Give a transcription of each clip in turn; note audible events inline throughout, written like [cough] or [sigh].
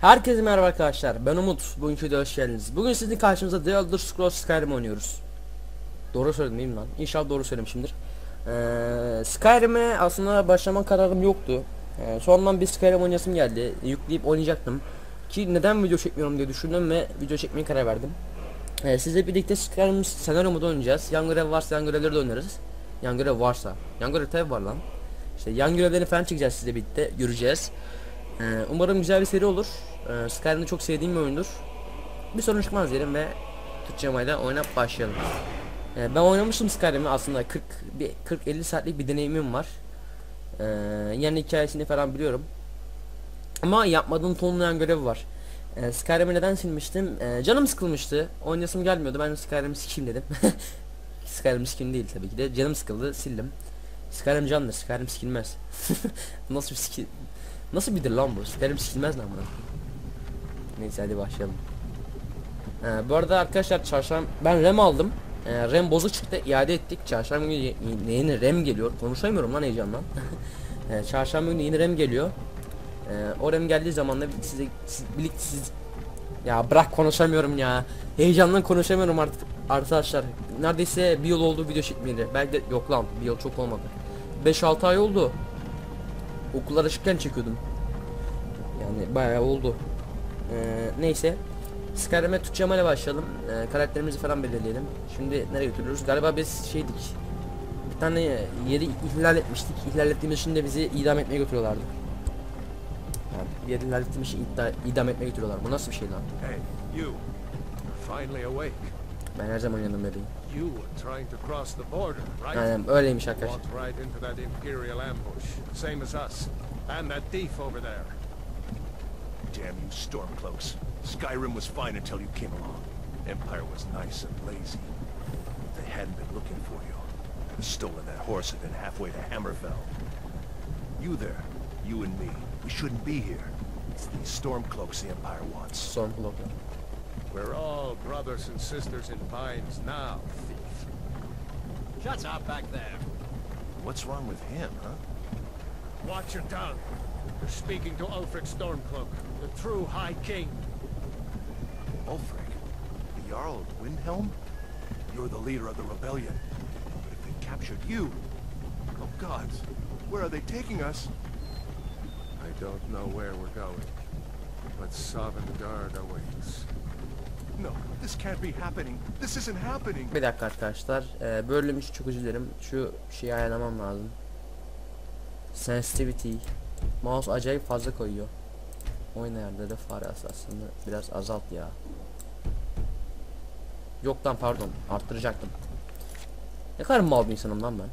Herkese merhaba arkadaşlar. Ben Umut. Bugünkü videoya hoş geldiniz. Bugün sizin karşınızda The Elder Scrolls Skyrim oynuyoruz. Doğru söyledim değil mi lan? İnşallah doğru söylemişimdir. Ee, Skyrim'e aslında başlama kararım yoktu. Ee, sonradan bir Skyrim oynayasım geldi. Yükleyip oynayacaktım. Ki neden video çekmiyorum diye düşündüm ve video çekmeye karar verdim. Ee, sizle birlikte Skyrim senaryo modu oynayacağız. Yan görev varsa yan görevleri de oynarız. Yan görev varsa. Yan görev tabi var lan. İşte yan görevlerini falan çekeceğiz sizle birlikte. Göreceğiz. Ee, umarım güzel bir seri olur. Ee, Skyrim'de çok sevdiğim bir oyundur. Bir sorun çıkmaz diyelim ve Türkçe ile oynayıp başlayalım. Ee, ben oynamıştım Skyrim'i aslında 40 bir 40-50 saatlik bir deneyimim var. Ee, yani hikayesini falan biliyorum. Ama yapmadığım tonlayan görevi var. Ee, Skyrim'i neden silmiştim? Ee, canım sıkılmıştı. Oynayasım gelmiyordu. Ben Skyrim'i sikeyim dedim. [laughs] Skyrim skin değil tabii ki de. Canım sıkıldı, sildim. Skyrim candır. Skyrim sikilmez. [laughs] Nasıl bir skin? Nasıl bidir lan bu? Skyrim sikilmez lan buna. Neyse hadi başlayalım. Ee, bu arada arkadaşlar çarşamba ben RAM aldım. Ee, RAM bozuk çıktı. iade ettik. Çarşamba günü ye- yeni RAM geliyor. Konuşamıyorum lan heyecandan. [laughs] ee, çarşamba günü yeni RAM geliyor. Ee, o RAM geldiği zaman da size siz, birlikte siz ya bırak konuşamıyorum ya. Heyecandan konuşamıyorum artık arkadaşlar. Neredeyse bir yıl oldu video çekmeyeli. Belki de yok lan bir yıl çok olmadı. 5-6 ay oldu. Okullar açıkken çekiyordum. Yani bayağı oldu. Ee, neyse. Skyrim'e Türkçe ile başlayalım. Ee, karakterimizi falan belirleyelim. Şimdi nereye götürüyoruz? Galiba biz şeydik. Bir tane yeri ihlal etmiştik. İhlal ettiğimiz için de bizi idam etmeye götürüyorlardı. Yani bir yeri ihlal ettiğimiz için idam etmeye götürüyorlar. Bu nasıl bir şey lan? Hey, you. Finally awake. Ben her zaman yanımda bebeğim. You were trying to cross the border, right? Aynen öyleymiş arkadaşlar. Walked right into that Imperial ambush, same as us. And that thief over there. Damn you Stormcloaks. Skyrim was fine until you came along. Empire was nice and lazy. If they hadn't been looking for you, I'd have stolen that horse and been halfway to Hammerfell. You there, you and me, we shouldn't be here. It's these Stormcloaks the Empire wants. Son blokla. We're all brothers and sisters in binds now, thief. Shut up back there. What's wrong with him, huh? Watch your tongue. You're speaking to Ulfric Stormcloak, the true High King. Ulfric, the Jarl of Windhelm? You're the leader of the rebellion. But if they captured you... Oh gods, where are they taking us? I don't know where we're going, but Sovngarde awaits. Bir dakika arkadaşlar. Ee, bölüm için çok özür dilerim. Şu şeyi ayarlamam lazım. Sensitivity. Mouse acayip fazla koyuyor. Oyun ayarları fare aslında biraz azalt ya. Yok lan pardon arttıracaktım. Ne kadar mal bir insanım lan ben.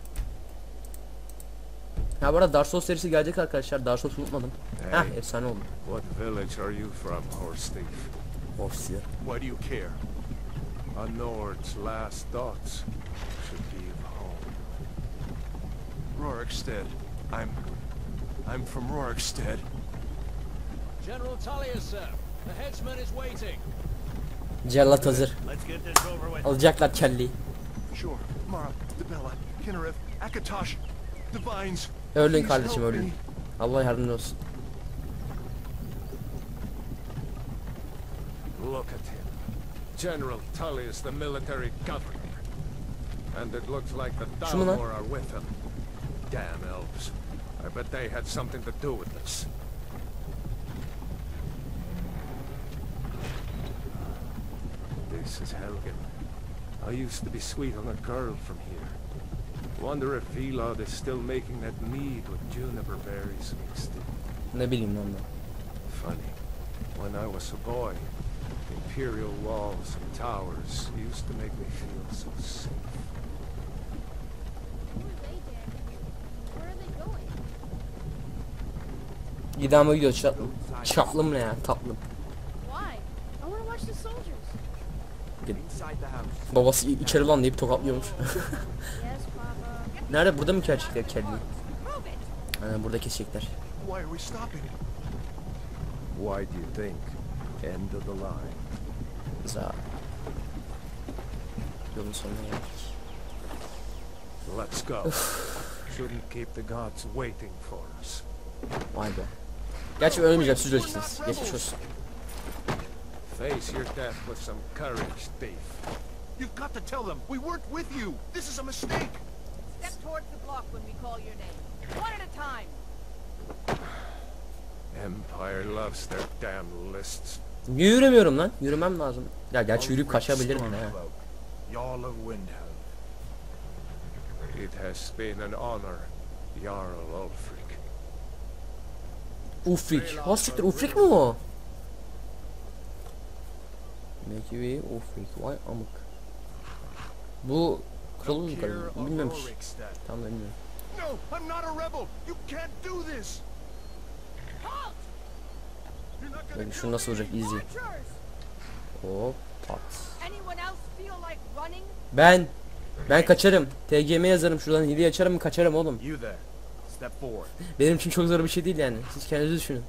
Ya bu arada Dark Souls serisi gelecek arkadaşlar. Dark Souls unutmadım. Hey. Heh efsane oldu. What village are you from, horse thief? Ofisiye. Why do you care? A Nord's last thoughts should be of home. Rorikstead. I'm... I'm from Rorikstead. General Tullius, sir. The headsman is waiting. Cellat hazır. Alacaklar kelleyi. Sure. Mara, Debella, Kinnereth, Akatosh, Divines. Ölün kardeşim ölün. Allah yardımcın olsun. Look at him. General Tullius, the military governor. And it looks like the? Dalmor are with him. Damn elves. I bet they had something to do with this. This is Helgen. I used to be sweet on a girl from here. Wonder if Vilod is still making that mead with juniper berries mixed in. Ne bileyim ben. Funny. When I was a boy, imperial walls and towers used to make me feel so safe. Going? İdama gidiyor çatlım. Çatlım ne ya tatlım. Why? I want to watch the soldiers. Babası içeri lan deyip tokatlıyormuş. [laughs] Nerede burada mı? Prove it. Aynen burada kesecekler. Why do you think? End of the line. Za. Yolun sonuna geldik. Let's go. Shouldn't keep the gods waiting for us. Vay be. Gerçi ölmeyeceğim siz öleceksiniz. Geçmiş olsun. Face your death with some courage, thief. You've got to tell them we weren't with you. This is a mistake. Step towards the block when we call your name. One at a time. Empire loves their damn lists. Yürümüyorum lan? Yürümem lazım. Ya gerçi yürüyüp kaçabilirim ha. Stormcloak, Jarl of Windhelm. It has been an honor, Jarl Ulfric. Ufrik. Ha siktir Ufrik mi o? Mekivi Ufrik. Vay amık. Bu kralı mı karı? Bilmemiş. Tam da bilmiyorum. No, I'm not a rebel. You can't do this. Şunu nasıl olacak izle. Hop pat. Ben ben kaçarım. TGM yazarım şuradan hile açarım kaçarım oğlum. Benim için çok zor bir şey değil yani. Siz kendiniz düşünün.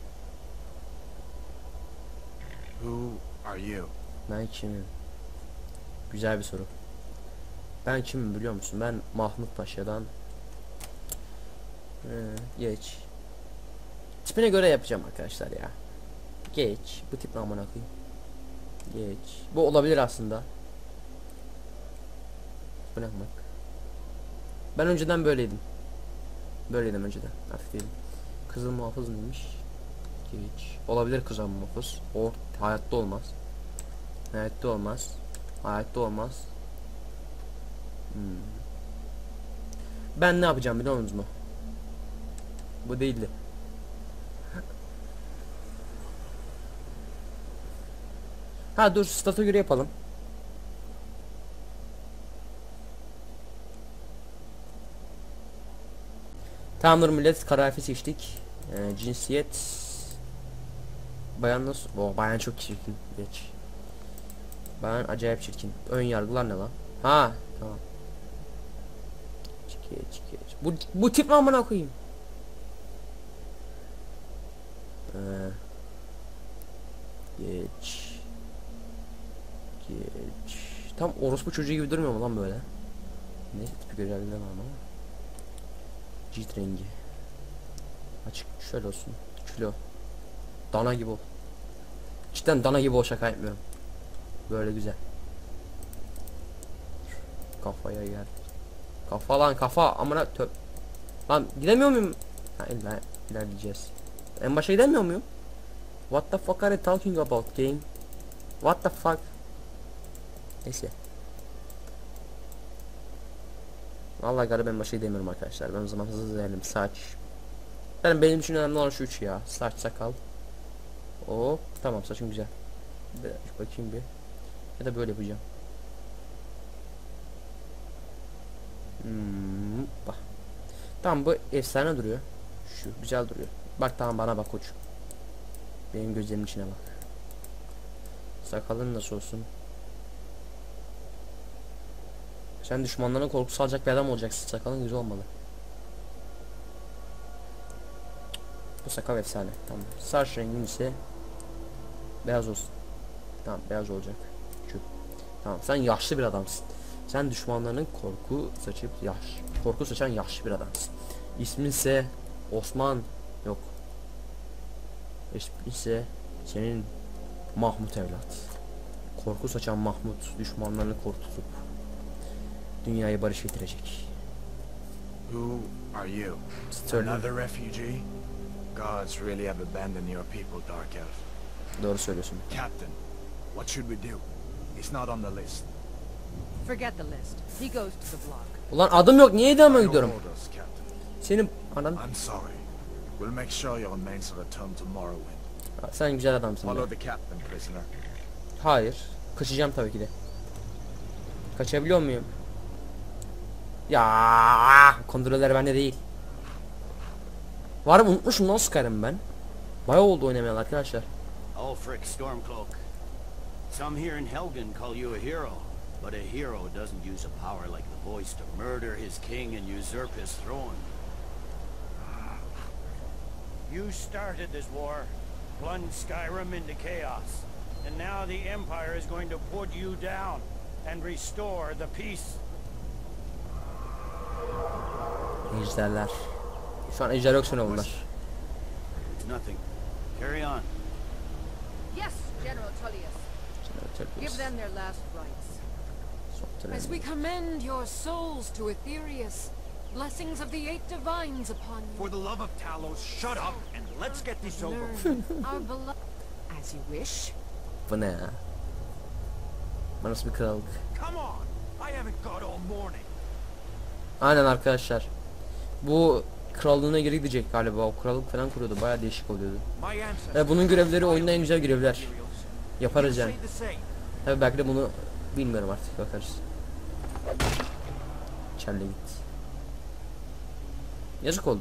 Who are you? Ben kimim? Güzel bir soru. Ben kimim biliyor musun? Ben Mahmut Paşa'dan Ee, geç. Tipine göre yapacağım arkadaşlar ya. Geç. Bu tip ne amına koyayım. Geç. Bu olabilir aslında. Bak. Ben önceden böyleydim. Böyleydim önceden. Artık değilim. Kızıl muhafız neymiş? Geç. Olabilir kızıl muhafız. O hayatta olmaz. Hayatta olmaz. Hayatta olmaz. Hmm. Ben ne yapacağım biliyor musunuz mu? Bu değildi. Ha dur stata göre yapalım. Tamamdır millet karafe seçtik. Ee, cinsiyet Bayan nasıl? Oh, bayan çok çirkin. Geç. Bayan acayip çirkin. Ön yargılar ne lan? Ha tamam. Geç geç. Bu bu tip mi amına koyayım? Ee, geç. Tam orospu çocuğu gibi durmuyor mu lan böyle? Ne tipi güzelliğinden ama. Cilt rengi. Açık şöyle olsun. Kilo. Dana gibi ol. Cidden dana gibi ol şaka yapmıyorum. Böyle güzel. Kafaya gel. Kafa lan kafa amına töp. Lan gidemiyor muyum? Ha illa ilerleyeceğiz. En başa gidemiyor muyum? What the fuck are you talking about game? What the fuck? Neyse. Vallahi galiba en başa gidemiyorum arkadaşlar. Ben o zaman hızlı ilerledim. Saç. Ben benim için önemli olan şu üç ya. Saç sakal. Hop tamam saçım güzel. Bir bakayım bir. Ya da böyle yapacağım. Hmm. Tamam bu efsane duruyor. Şu güzel duruyor. Bak tamam bana bak koç. Benim gözlerimin içine bak. Sakalın nasıl olsun? Sen düşmanlarına korku salacak bir adam olacaksın. Sakalın güzel olmalı. Bu sakal efsane. Tamam. Saç rengin ise beyaz olsun. Tamam beyaz olacak. Şu. Tamam sen yaşlı bir adamsın. Sen düşmanlarının korku saçıp yaş. Korku saçan yaşlı bir adamsın. İsmin ise Osman yok. İsmin ise senin Mahmut evlat. Korku saçan Mahmut düşmanlarını korkutup dünyayı barış getirecek. Who are you? Söyle. Another refugee? Gods really have abandoned your people, Dark Elf. Doğru söylüyorsun. Captain, what should we do? He's not on the list. Forget the list. He goes to the block. Ulan adım yok niye idama gidiyorum? Senin anan I'm sorry. We'll make sure your remains are returned to Morrowind. sen güzel adamsın. Follow the captain, prisoner. Hayır. Kaçacağım tabii ki de. Kaçabiliyor muyum? Ya kontroller bende değil. Var mı unutmuşum lan Skyrim ben. Bayağı oldu oynamayalı arkadaşlar. Ulfric Stormcloak. Some here in Helgen call you a hero, but a hero doesn't use a power like the voice to murder his king and usurp his throne. You started this war, plunged Skyrim into chaos, and now the Empire is going to put you down and restore the peace. Ejderler. Şu an ejder yok sanıyor bunlar. It's nothing. Carry on. Yes, General Tullius. Give them their last rites. As we commend your souls to Aetherius, blessings of the eight divines upon you. For the love of Talos, shut up and let's get this over. Learn our beloved. As you wish. Bu ne ya? Bu nasıl bir krallık? Come on! I haven't got all morning. Aynen arkadaşlar. Bu krallığına geri gidecek galiba. O krallık falan kuruyordu. Baya değişik oluyordu. Ve bunun görevleri oyunda en güzel görevler. Yaparız yani. Tabi belki de bunu bilmiyorum artık bakarız. Çelle git. Yazık oldu.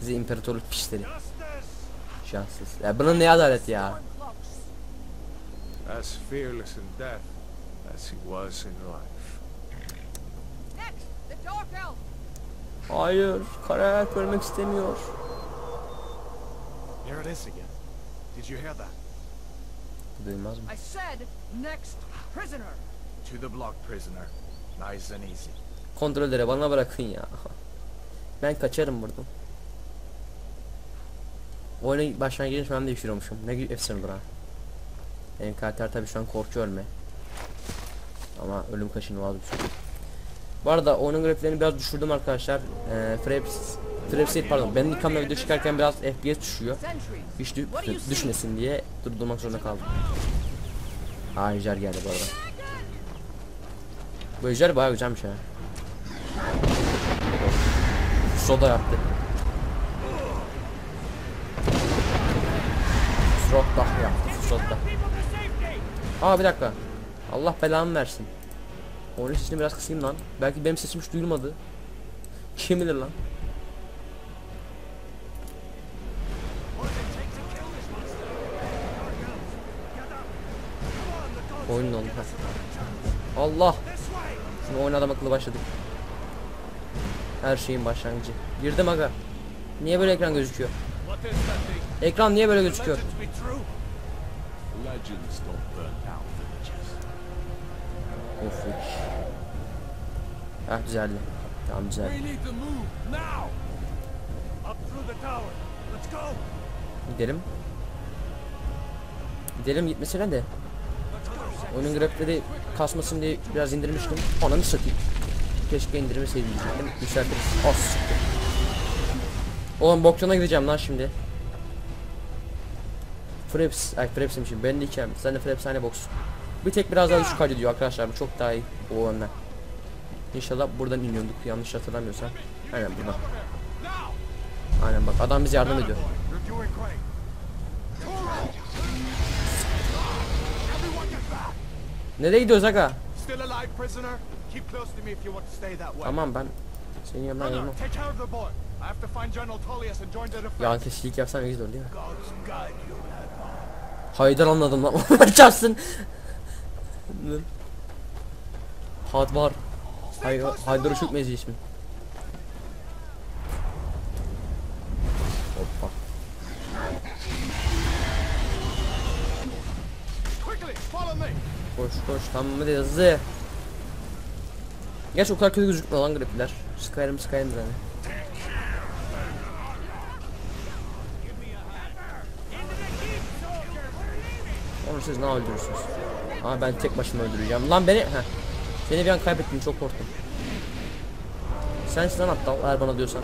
Bize imparatorluk pişleri. Şanssız. Ya bunun ne adalet ya. As fearless in death as he was in life. Next, the Dark Elf. Hayır. Kara elf ölmek istemiyor. Here it is again. Did you hear that? Duymaz mı? I said, next prisoner. To the block, prisoner. Nice and easy. Kontrolleri bana bırakın ya. Ben kaçarım buradan. Oyuna başlangıcında ben değiştiriyormuşum. Ne güzel efsane olur ha. Benim karakter tabi şu an korkuyor ölme. Ama ölüm kaçınılmaz bir şey. Bu arada oyunun grafiklerini biraz düşürdüm arkadaşlar. Ee, frames, değil pardon. Benim ikamla video çıkarken biraz FPS düşüyor. Hiç dü- düşmesin diye durdurmak zorunda kaldım. Aa ejder geldi bu arada. Bu ejder bayağı güzelmiş ha. Soda yaptı. Soda yaptı. Soda. Aa bir dakika. Allah belamı versin. Oyunun sesini biraz kısayım lan. Belki benim sesim hiç duyulmadı. Kim bilir lan. Oyunun oldu. Allah. Şimdi oyun adam akıllı başladık. Her şeyin başlangıcı. Girdim aga. Niye böyle ekran gözüküyor? Ekran niye böyle gözüküyor? Up through the tower. Let's go! Gidelim. Gidelim gitmesine de. Oyunun grafikleri kasmasın diye biraz indirmiştim. Ananı satayım. Keşke indirmeseydim. Yükseltiriz. As siktir. Oğlum bokçana gideceğim lan şimdi. Fraps, ay Fraps demişim. Ben de ikem. Sen de Fraps hani boks. Bir tek biraz daha düşük kaydediyor arkadaşlar. Bu çok daha iyi. O yönden. İnşallah buradan iniyorduk. Yanlış hatırlamıyorsam. Aynen buradan. Aynen bak adam bize yardım ediyor. Nereye gidiyoruz aga? Tamam ben senin Runner, yanıma. Yan kesilik yapsam iyi olur değil mi? Haydar anladım lan. [laughs] Çarpsın. Had var. Hay Haydar'ı çökmeyiz ismi. Hoppa. Koş koş tamam hadi hızlı. Geç o kadar kötü gözükmüyor lan grafikler. Skyrim Skyrim yani. Onu siz ne öldürürsünüz? Ama ben tek başıma öldüreceğim. Lan beni heh. Seni bir an kaybettim çok korktum. Sensin lan aptal eğer bana diyorsan.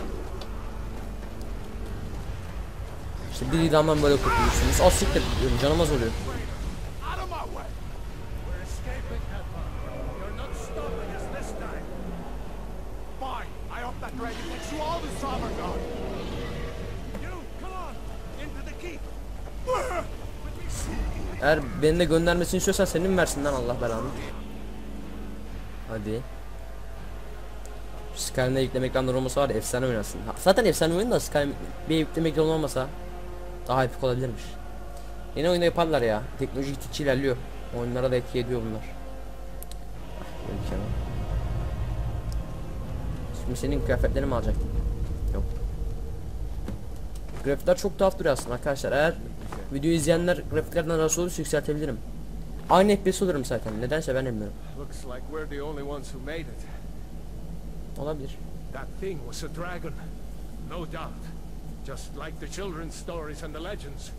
İşte bir idamdan böyle kurtulursunuz. Az siktir diyorum canım az oluyor. Out of my way. We're escaping, Emperor. You're not stopping us this time. Fine. I hope that dragon takes you all to Summergard. You, come on! Into the keep! Eğer beni de göndermesini istiyorsan senin versin lan Allah belanı. Hadi. Skyrim'de yükleme ekranları olmasa var ya efsane oynasın. Ha, Zaten efsane oyun da Skyrim bir yükleme ekranı olmasa daha epik olabilirmiş. Yeni oyunda yaparlar ya. Teknoloji gittikçe ilerliyor. Oyunlara da etki ediyor bunlar. Ah, şey. Şimdi senin kıyafetlerini mi alacaktım? Yok. Grafikler çok tuhaf duruyor aslında arkadaşlar. Eğer video izleyenler grafiklerden rahatsız olursa yükseltebilirim. Aynı FPS olurum zaten. Nedense ben bilmiyorum. Olabilir. That thing was a dragon. No doubt. Just like the children's stories and the legends.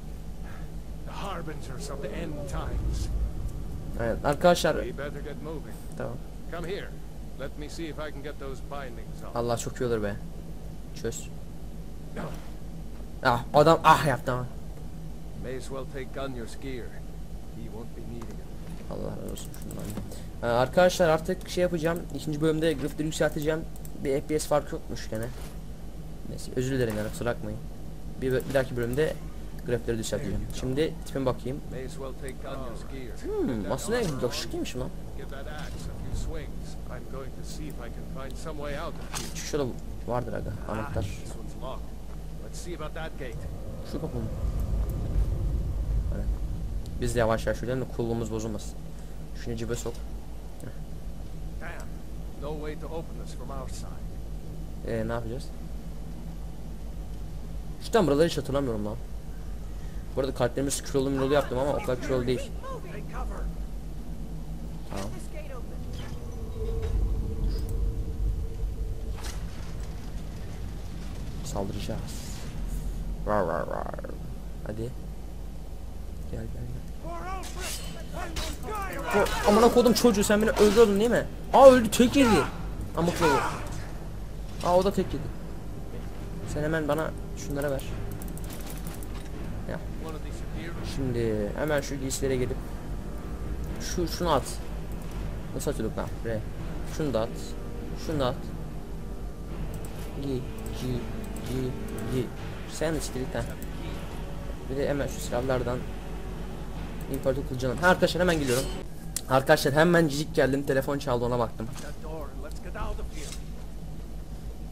The harbingers of the end times. Evet arkadaşlar tamam. Come here. Let me see if I can get those bindings off. Allah çok iyi olur be. Çöz. Ah adam ah yaptı ama. May as well take Gunyor's gear. He won't be needing it. Allah razı olsun şundan. Ee, arkadaşlar artık şey yapacağım. İkinci bölümde grafikleri yükselteceğim. Bir FPS farkı yokmuş gene. Neyse özür dilerim yani kusura bakmayın. Bir, bir dahaki bölümde grafikleri yükselteceğim. Şimdi tipime bakayım. Hmm aslında yakışıklıymış lan. Şurada vardır aga anahtar. That gate. Şu kapı mı? Biz de yavaş yavaş yürüyelim de kulluğumuz bozulmasın. Şunu cibe sok. Damn. No way to open this from our side. Ee, ne yapacağız? Şuradan buraları hiç hatırlamıyorum lan. Bu arada kalplerimiz kilolu milolu yaptım ama o kadar kilolu değil. Tamam. Saldıracağız. Rar rar rar. Hadi. Gel gel gel. Ko- Amına kodum çocuğu sen beni öldürdün değil mi? Aa öldü tek yedi. Amık yolu. Aa o da tek yedi. Sen hemen bana şunlara ver. Here. Şimdi hemen şu giysilere gelip şu şunu at. Nasıl atıyorduk lan? Re. Şunu da at. Şunu da at. Giy, giy, giy, giy. Sen de ha. Bir de hemen şu silahlardan İmparator kılıcını. Ha arkadaşlar hemen gidiyorum. Arkadaşlar hemen cicik geldim. Telefon çaldı ona baktım.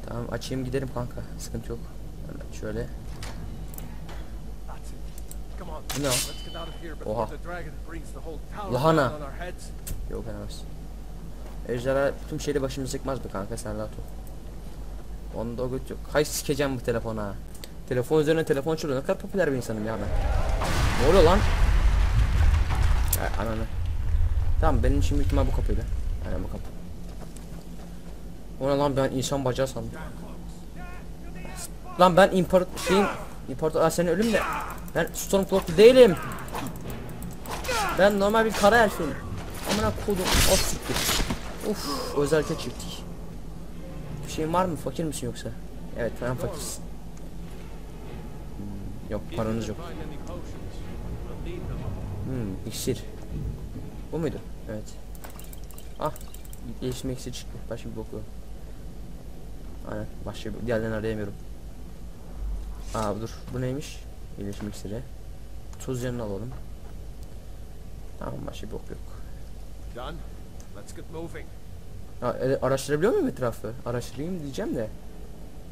Tamam açayım giderim kanka. Sıkıntı yok. Hemen şöyle. Ne Oha. Lahana. Yok enemez. Ejderha tüm şeyi başımıza sıkmaz be kanka sen rahat ol. Onda o göt yok. Hay sikeceğim bu telefona. Telefon üzerine telefon çalıyor. Ne kadar popüler bir insanım ya ben. Ne oluyor lan? Ya ananı. Tamam benim için büyük bu kapıyla. Aynen bu kapı. O ne lan ben insan bacağı sandım. Lan ben imparator şeyim imparator Aa, senin ölüm de ben Stormcloak'lu değilim. Ben normal bir kara elfim. Amına kodum o siktir. Uf özel hareket çektik. Bir şeyin var mı? Fakir misin yoksa? Evet ben fakirsin. Hmm, yok paranız yok. Hmm iksir. Bu muydu? Evet. Ah gelişme iksir çıktı. Başka bir bok yok. Aynen başka bir diğerlerini arayamıyorum. Aa dur bu neymiş? Gelişme iksiri. Tuz yanına alalım. Tamam başka bir bok yok. Done. Let's get moving. Ha, e, araştırabiliyor muyum etrafı? Araştırayım diyeceğim de.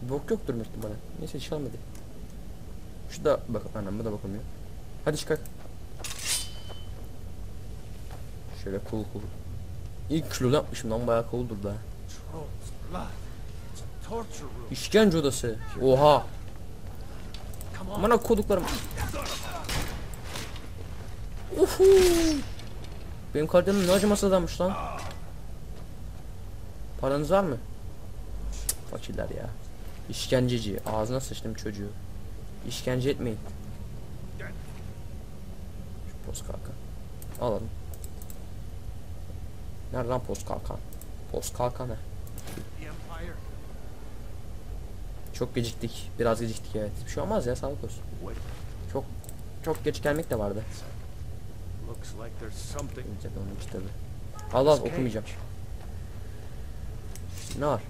Bok yoktur ihtimalle. Neyse hiç kalmadı. Şu da bak anam bu da bakamıyor. Hadi çıkar. Şöyle cool cool. İlk kilo yapmışım lan bayağı cool durdu ha. İşkence odası. Oha. Bana koduklarım. Uhu. Benim kardeşim ne acımasız adammış lan. Paranız var mı? Fakirler ya. İşkenceci. Ağzına sıçtım çocuğu. İşkence etmeyin. Şu post kalkan. Alalım. Nerede lan post kalkan? Post kalkan ne? The Empire. Çok geciktik. Biraz geciktik evet. Bir şey olmaz ya sağlık olsun. Çok çok geç gelmek de vardı. Allah okumayacağım. Ne var?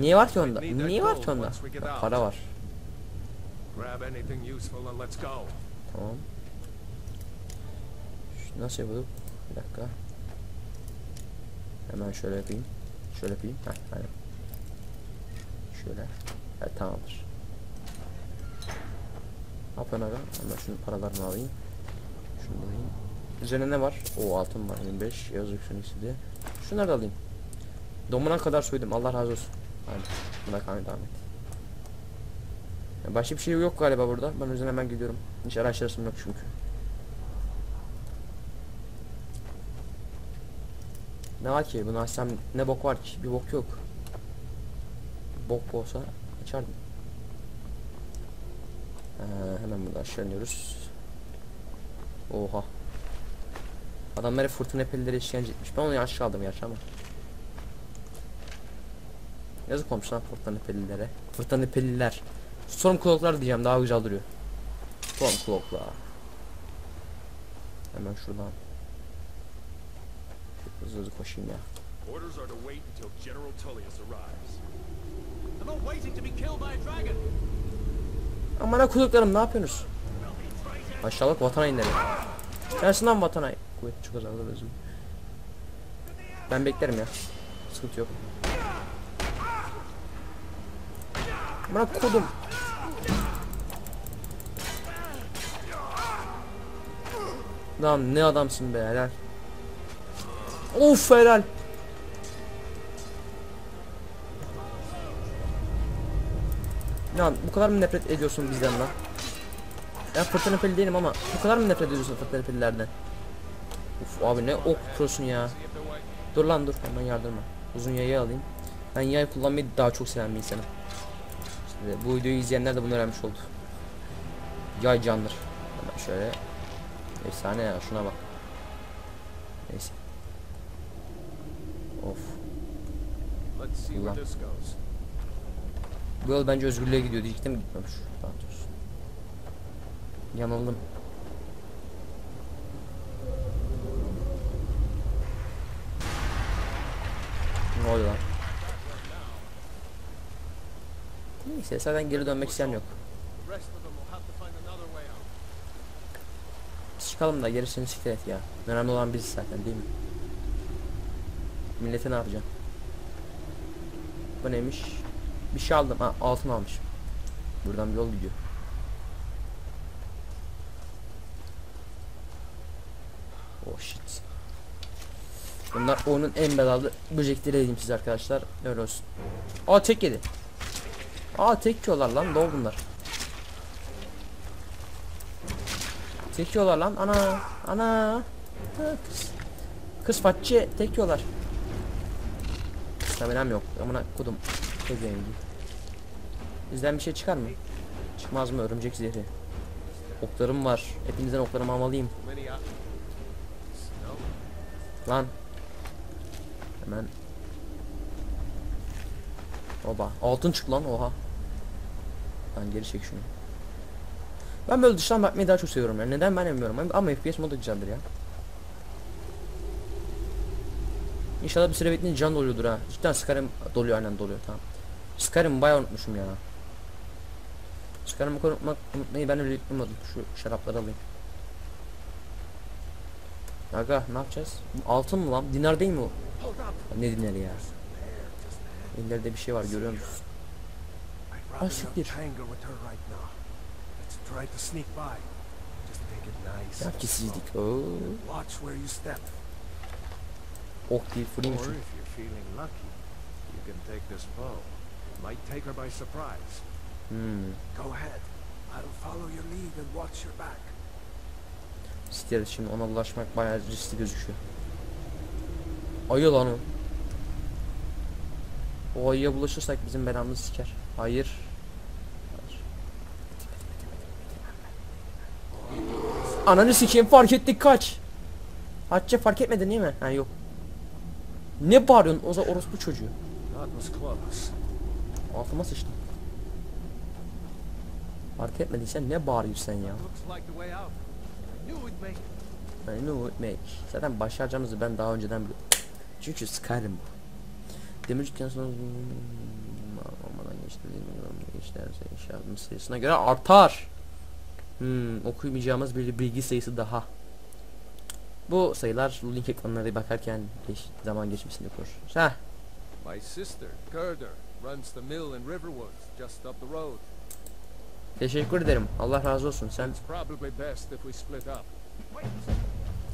Niye var ki onda? Niye var ki onda? Ya, para var. Tamam. Nasıl yapıyorduk? Bir dakika. Hemen şöyle yapayım. Şöyle yapayım. Heh, aynen. Şöyle. Evet tamamdır. Ne yapıyorsun aga? Hemen şunun paralarını alayım. Şunu alayım. Üzerine ne var? O altın var 25. Yazık şunu istedi. Şunları da alayım. Domuna kadar soydum. Allah razı olsun. Hadi. Buna kalmaya devam et. Başka bir şey yok galiba burada. Ben yüzden hemen gidiyorum. Hiç araştırasım yok çünkü. Ne var ki? Bunu açsam ne bok var ki? Bir bok yok. Bok olsa açardım. Ee, hemen buradan aşağı. Oha. Adamlar hep fırtına pelleri işkence etmiş. Ben onu yanlış aldım gerçi ama. Yazık olmuş lan fırtına pelilere. Fırtına peliler. Stormcloak'lar diyeceğim daha güzel duruyor. Stormcloak'lar. Hemen şuradan. Hızlı hızlı koşayım ya. Orders are to wait until General Tullius arrives. I'm not waiting to be killed by a dragon. Aman kulaklarım ne yapıyorsunuz? Aşağılık vatana inleri. Gelsin lan vatana. Kuvvet çok azaldı özüm. Ben beklerim ya. Sıkıntı yok. Aman kodum. Lan ne adamsın be helal. Of helal. Lan bu kadar mı nefret ediyorsun bizden lan? Ben fırtına peli değilim ama bu kadar mı nefret ediyorsun fırtına pelilerden? Uf abi ne ok prosun ya. Dur lan dur hemen yardırma. Uzun yayı alayım. Ben yay kullanmayı daha çok seven bir insanım. İşte bu videoyu izleyenler de bunu öğrenmiş oldu. Yay candır. Hemen şöyle. Efsane ya şuna bak. Neyse. Of. Goes. Bu yol bence özgürlüğe gidiyor diyecektim gitmemiş. Yanıldım. Ne oluyor lan? Neyse zaten geri dönmek isteyen yok. Biz çıkalım da gerisini siktir et ya. Önemli olan biziz zaten değil mi? Millete ne yapacağım? Bu neymiş? Bir şey aldım. Ha altın almış. Buradan bir yol gidiyor. Oh shit. Bunlar onun en belalı böcekleri diyeyim size arkadaşlar. Öyle olsun. Aa tek yedi. Aa tek yiyorlar lan. Doğru bunlar. Tek yiyorlar lan. Ana. Ana. Kız. Kız fatçı tek yiyorlar. Staminam yok. Amına kodum. Yengi. Bizden bir şey çıkar mı? Çıkmaz mı örümcek zehri? Oklarım var. Hepinizden oklarımı almalıyım. Lan. Hemen. Oba. Altın çık lan oha. Lan geri çek şunu. Ben böyle dıştan bakmayı daha çok seviyorum ya. Neden ben bilmiyorum ama FPS modu güzeldir ya. İnşallah bir süre bekleyince can doluyordur ha. Cidden Skyrim doluyor aynen doluyor tamam. Skyrim'i bayağı unutmuşum ya. Skyrim'i unutmak, unutmayı ben öyle unutmadım. Şu şarapları alayım. Aga ne yapacağız? Altın mı lan? Dinar değil mi o? Ne dinarı ya? Ellerinde bir şey var görüyor musun? Ah, siktir. Ya kesizlik. Oo. Watch where you step. Ok değil Or fırayım if şu. you're feeling lucky, you can take this bow. Might take her by surprise. Hmm. Go ahead. I'll follow your lead and watch your back. Siktir şimdi ona ulaşmak bayağı riskli gözüküyor. Ayı lan o. O ayıya bulaşırsak bizim belamızı siker. Hayır. Hayır. Ananı sikeyim fark ettik kaç. Hatice fark etmedin değil mi? Ha yok. Ne bağırıyorsun o zaman orospu çocuğu? Altıma sıçtım. Fark etmediysen ne bağırıyorsun sen ya? Out. Knew it. I make. Zaten başaracağımızı ben daha önceden biliyorum. Çünkü Skyrim bu. Demircikten sonra olmadan geçti geçlerse inşaatın sayısına göre artar. Hmm, okuyamayacağımız bir bilgi sayısı daha. Bu sayılar link ekranlara bakarken geç, zaman geçmesini korur. Heh, My sister, Gerda, runs the mill in Riverwoods, just up the road. teşekkür ederim. Allah razı olsun. Sen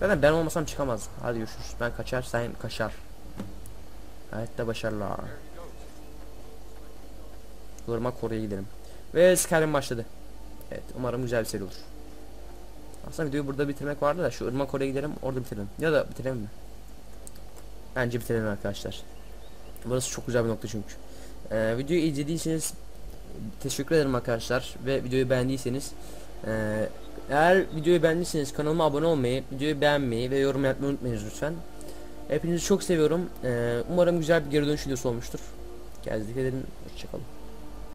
zaten ben olmasam çıkamaz. Hadi görüşürüz. Ben kaçar, sen kaçar. Hayatta başarılar. Irmak oraya gidelim. Ve Skyrim başladı. Evet umarım güzel bir seri olur. Aslında videoyu burada bitirmek vardı da şu Irmak oraya gidelim orada bitirelim. Ya da bitirelim mi? Bence bitirelim arkadaşlar. Burası çok güzel bir nokta çünkü. Ee, videoyu izlediyseniz teşekkür ederim arkadaşlar ve videoyu beğendiyseniz eee, eğer videoyu beğendiyseniz kanalıma abone olmayı, videoyu beğenmeyi ve yorum yapmayı unutmayınız lütfen. Hepinizi çok seviyorum. Eee, umarım güzel bir geri dönüş videosu olmuştur. Kendinize dikkat edin. Hoşçakalın.